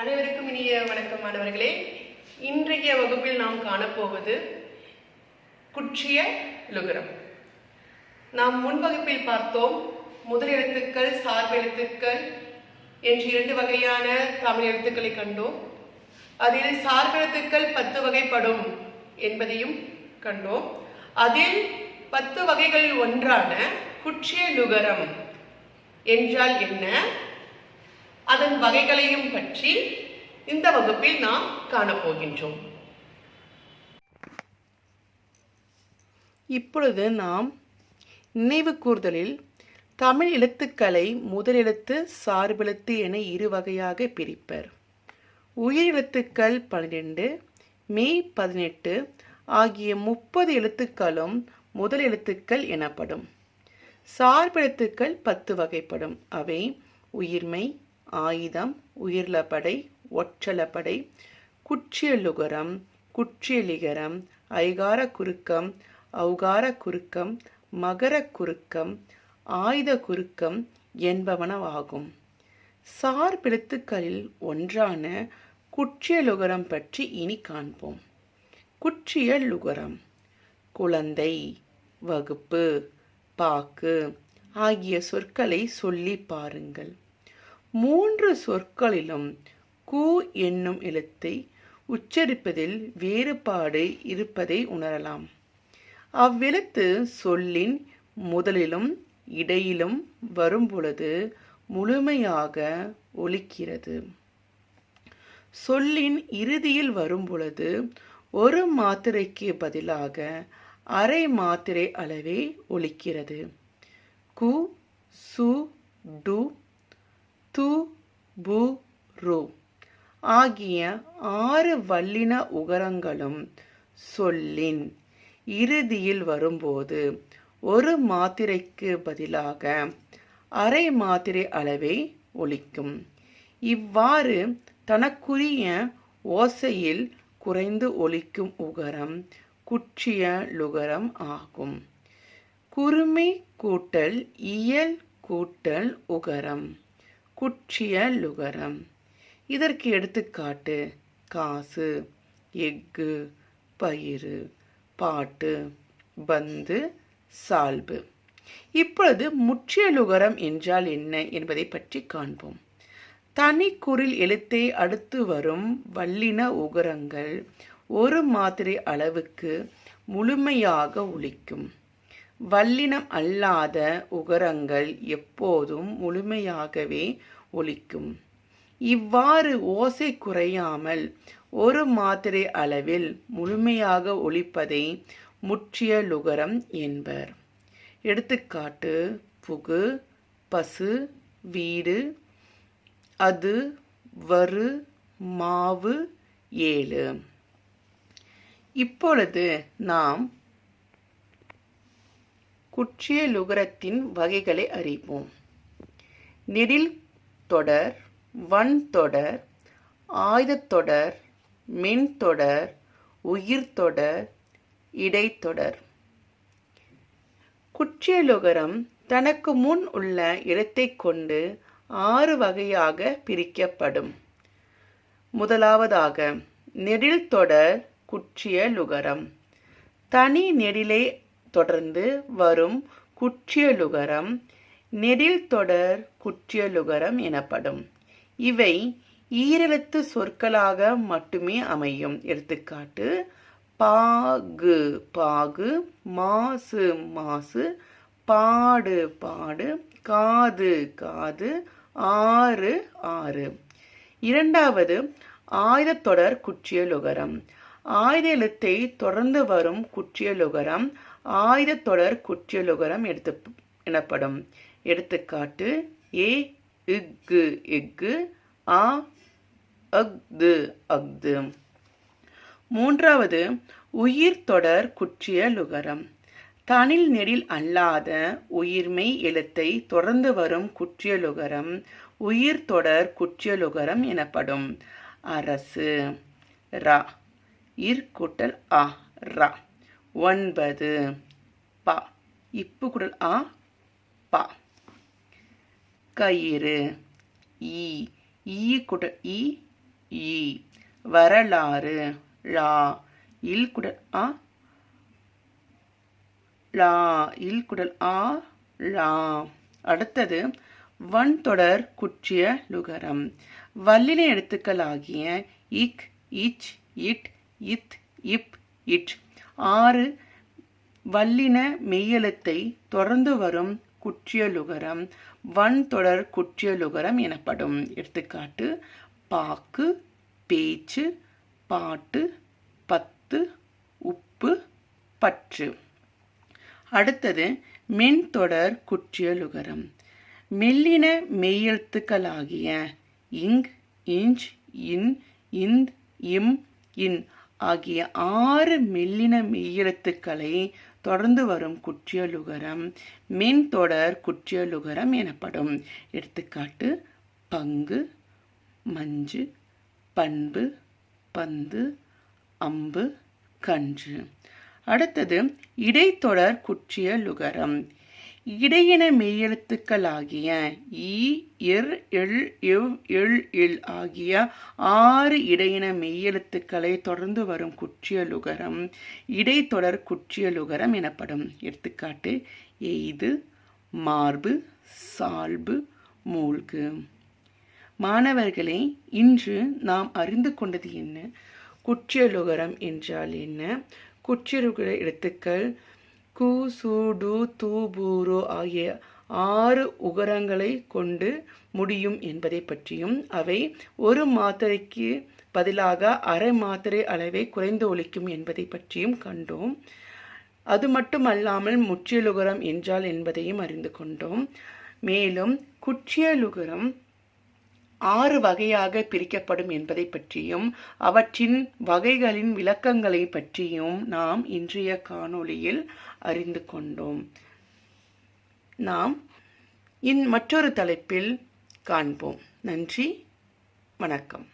அனைவருக்கும் இனிய வணக்கம் மாணவர்களே. இன்றைய வகுப்பில் நாம் காணப்போவது குற்றிய லுகரம். நாம் முன் வகுப்பில் பார்த்தோம் முதல் எழுத்துக்கள் சார்பு எழுத்துக்கள் என்று இரண்டு வகையான தமிழ் எழுத்துக்களை கண்டோம். அதில் சார்பெழுத்துக்கள் பத்து வகைப்படும் என்பதையும் கண்டோம். அதில் பத்து வகைகளில் ஒன்றான குற்றிய நுகரம் என்றால் என்ன? அதன் வகைகளையும் பற்றி இந்த வகுப்பில் நாம் காணப்போகின்றோம். இப்பொழுது நாம் நினைவு கூர்தலில் தமிழ் எழுத்துக்களை முதலெழுத்து சார்பெழுத்து என இரு வகையாக பிரிப்பர். உயிரெழுத்துக்கள் பன்னிரெண்டு மே பதினெட்டு ஆகிய முப்பது எழுத்துக்களும் முதல் எழுத்துக்கள் எனப்படும். சார்பெழுத்துக்கள் பத்து வகைப்படும். அவை உயிர்மை ஆயுதம் உயிர்லப்படை ஒற்றலப்படை குற்றியலுகரம் குற்றியலிகரம் ஐகார குறுக்கம் அவுகார குறுக்கம் மகர குறுக்கம் ஆயுத குறுக்கம் என்பவனவாகும் சார்பெழுத்துக்களில் ஒன்றான குற்றியலுகரம் பற்றி இனி காண்போம். குற்றியலுகரம் குழந்தை வகுப்பு பாக்கு ஆகிய சொற்களை சொல்லி பாருங்கள். மூன்று சொற்களிலும் கு என்னும் எழுத்தை உச்சரிப்பதில் வேறுபாடு இருப்பதை உணரலாம். அவ்வெழுத்து சொல்லின் முதலிலும் இடையிலும் வரும்பொழுது முழுமையாக ஒலிக்கிறது. சொல்லின் இறுதியில் வரும்பொழுது ஒரு மாத்திரைக்கு பதிலாக அரை மாத்திரை அளவே ஒலிக்கிறது. கு சு டு து பு ரு ஆகிய ஆறு வல்லின உகரங்களும் சொல்லின் இறுதியில் வரும்போது ஒரு மாத்திரைக்கு பதிலாக அரை மாத்திரை அளவை ஒழிக்கும். இவ்வாறு தனக்குரிய ஓசையில் குறைந்து ஒழிக்கும் உகரம் குற்றிய லுகரம் ஆகும். குறுமை கூட்டல் இயல் கூட்டல் உகரம். குற்றிய லுகரம். இதற்கு எடுத்துக்காட்டு காசு எஃகு பயிறு பாட்டு பந்து சால்பு. இப்பொழுது முற்றியலுகரம் என்றால் என்ன என்பதை பற்றி காண்போம். தனி குரில் எழுத்தை அடுத்து வரும் வல்லின உகரங்கள் ஒரு மாத்திரை அளவுக்கு முழுமையாக ஒழிக்கும் வல்லினம் அல்லாத உகரங்கள் எப்போதும் முழுமையாகவே ஒலிக்கும். இவ்வாறு ஓசை குறையாமல் ஒரு மாத்திரை அளவில் முழுமையாக ஒலிப்பதை முற்றிய லுகரம் என்பர். எடுத்துக்காட்டு புகு பசு வீடு அது வரு மாவு ஏழு இப்பொழுது நாம் குற்றிய லுகரத்தின் வகைகளை அறிவோம். நெடில் தொடர் வன் தொடர் ஆயுதத்தொடர் மென் தொடர் உயிர் தொடர் இடைத்தொடர் குற்றியலுகரம் தனக்கு முன் உள்ள இடத்தைக் கொண்டு ஆறு வகையாக பிரிக்கப்படும். முதலாவதாக நெடில் தொடர் குற்றிய லுகரம் தனி நெடிலை தொடர்ந்து வரும் குற்றியலுகரம் நெடில் தொடர் குற்றியலுகரம் எனப்படும். இவை ஈரெழுத்து சொற்களாக மட்டுமே அமையும். எடுத்துக்காட்டு பாகு பாகு மாசு மாசு பாடு பாடு காது காது ஆறு ஆறு. இரண்டாவது ஆயுதத்தொடர் குற்றியலுகரம். ஆயுத எழுத்தை தொடர்ந்து வரும் குற்றியலுகரம் ஆயுத தொடர் குற்றியலுகரம் எடுத்து எனப்படும். எடுத்துக்காட்டு ஏ இஃகு இஃகு ஆ அஃது அஃது. மூன்றாவது உயிர் தொடர் குற்றியலுகரம். தனில் நெடில் அல்லாத உயிர்மை எழுத்தை தொடர்ந்து வரும் குற்றியலுகரம் உயிர் தொடர் குற்றியலுகரம் எனப்படும். அரசு ரா இர்குட்டல் ஆ ரா. ஒன்பது பா. இப்பு குடல் ஆ பா. கயிறு ஈ. ஈ குடல் ஈ ஈ. வரலாறு லா. இல் குடல் ஆ லா. இல் குடல் ஆ லா. அடுத்தது வன் தொடர் குற்றிய லுகரம். வல்லின எழுத்துக்களாகிய இக் இச் இட் இத் இப் இட். ஆறு வல்லின மெய்யெழுத்தை தொடர்ந்து வரும் குற்றியலுகரம் வன் தொடர் குற்றியலுகரம் எனப்படும். எடுத்துக்காட்டு பாக்கு பேச்சு பாட்டு பத்து உப்பு பற்று. அடுத்தது மென்தொடர் குற்றியலுகரம். மெல்லின மெய்யெழுத்துக்களாகிய இங் இஞ்ச் இன் இந்த் இம் இன் ஆகிய ஆறு மெல்லின மெய்யெழுத்துக்களை தொடர்ந்து வரும் குற்றியலுகரம் மென்தொடர் குற்றியலுகரம் எனப்படும். எடுத்துக்காட்டு பங்கு மஞ்சு பண்பு பந்து அம்பு கன்று. அடுத்தது இடைத்தொடர் குற்றியலுகரம். இடையின மெய்யெழுத்துக்களாகிய ஈ இர் எள் எவ் எள் எல் ஆகிய ஆறு இடையின மெய்யெழுத்துக்களை தொடர்ந்து வரும் குற்றியலுகரம் இடைத்தொடர் குற்றியலுகரம் எனப்படும். எடுத்துக்காட்டு எய்து மார்பு சால்பு மூழ்கு. மாணவர்களே இன்று நாம் அறிந்து கொண்டது என்ன? குற்றியலுகரம் என்றால் என்ன? குற்றியலுகர எழுத்துக்கள் கு சு டு து ஆகிய ஆறு உகரங்களை கொண்டு முடியும் என்பதை பற்றியும் அவை ஒரு மாத்திரைக்கு பதிலாக அரை மாத்திரை அளவை குறைந்து ஒழிக்கும் என்பதை பற்றியும் கண்டோம். அது மட்டுமல்லாமல் முற்றியலுகரம் என்றால் என்பதையும் அறிந்து கொண்டோம். மேலும் குற்றியலுகரம் ஆறு வகையாக பிரிக்கப்படும் என்பதை பற்றியும் அவற்றின் வகைகளின் விளக்கங்களை பற்றியும் நாம் இன்றைய காணொளியில் அறிந்து கொண்டோம். நாம் இன் மற்றொரு தலைப்பில் காண்போம். நன்றி. வணக்கம்.